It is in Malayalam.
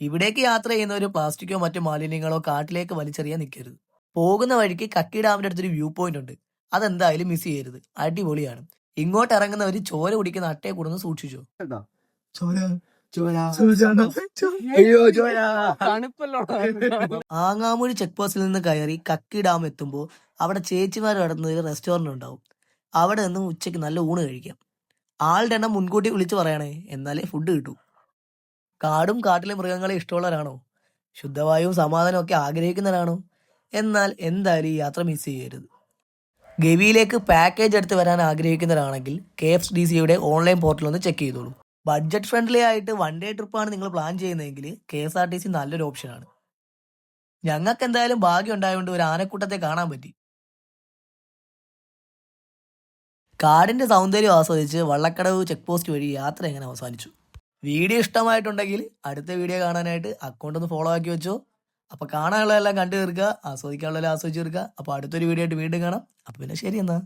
ഇവിടേക്ക് യാത്ര ചെയ്യുന്നവർ പ്ലാസ്റ്റിക്കോ മറ്റു മാലിന്യങ്ങളോ കാട്ടിലേക്ക് വലിച്ചെറിയാൻ നിൽക്കരുത് പോകുന്ന വഴിക്ക് കക്കി ഡാമിന്റെ അടുത്തൊരു വ്യൂ പോയിന്റ് ഉണ്ട്. അതെന്തായാലും മിസ് ചെയ്യരുത്. അടിപൊളിയാണ്. ഇങ്ങോട്ട് ഇറങ്ങുന്നവർ ചോര കുടിക്കുന്ന അട്ടയെ കൂടുന്ന സൂക്ഷിച്ചു. ആങ്ങാമൂഴി ചെക്ക് പോസ്റ്റിൽ നിന്ന് കയറി കക്കി ഡാം എത്തുമ്പോൾ അവിടെ ചേച്ചിമാർ നടന്ന ഒരു റെസ്റ്റോറന്റ് ഉണ്ടാവും. അവിടെ നിന്ന് ഉച്ചയ്ക്ക് നല്ല ഊണ് കഴിക്കാം. ആളുടെ എണ്ണം മുൻകൂട്ടി വിളിച്ചു പറയണേ എന്നാലേ ഫുഡ് കിട്ടൂ. കാടും കാട്ടിലെ മൃഗങ്ങളെ ഇഷ്ടമുള്ളവരാണോ? ശുദ്ധവായുവും സമാധാനവും ഒക്കെ ആഗ്രഹിക്കുന്നവരാണോ? എന്നാൽ എന്തായാലും ഈ യാത്ര മിസ് ചെയ്യരുത്. ഗവിയിലേക്ക് പാക്കേജ് എടുത്ത് വരാൻ ആഗ്രഹിക്കുന്നവരാണെങ്കിൽ കെ എഫ് ഡി സിയുടെ ഓൺലൈൻ പോർട്ടൽ ഒന്ന് ചെക്ക് ചെയ്തോളൂ. ബഡ്ജറ്റ് ഫ്രണ്ട്ലി ആയിട്ട് വൺ ഡേ ട്രിപ്പാണ് നിങ്ങൾ പ്ലാൻ ചെയ്യുന്നതെങ്കിൽ K S R T C നല്ലൊരു ഓപ്ഷനാണ് ഞങ്ങൾക്ക് എന്തായാലും ഭാഗ്യം ഉണ്ടായതുകൊണ്ട് ഒരു ആനക്കൂട്ടത്തെ കാണാൻ പറ്റി. കാടിന്റെ സൗന്ദര്യം ആസ്വദിച്ച് വള്ളക്കടവ് ചെക്ക് പോസ്റ്റ് വഴി യാത്ര എങ്ങനെ അവസാനിച്ചു? വീഡിയോ ഇഷ്ടമായിട്ടുണ്ടെങ്കിൽ അടുത്ത വീഡിയോ കാണാനായിട്ട് അക്കൗണ്ട് ഒന്ന് ഫോളോ ആക്കി വെച്ചോ. അപ്പൊ കാണാനുള്ളതെല്ലാം കണ്ടു തീർക്കുക ആസ്വദിക്കാനുള്ളതെല്ലാം ആസ്വദിച്ചു തീർക്കുക. അപ്പൊ അടുത്തൊരു വീഡിയോ ആയിട്ട് വീണ്ടും കാണാം. അപ്പൊ പിന്നെ ശരി എന്നാ.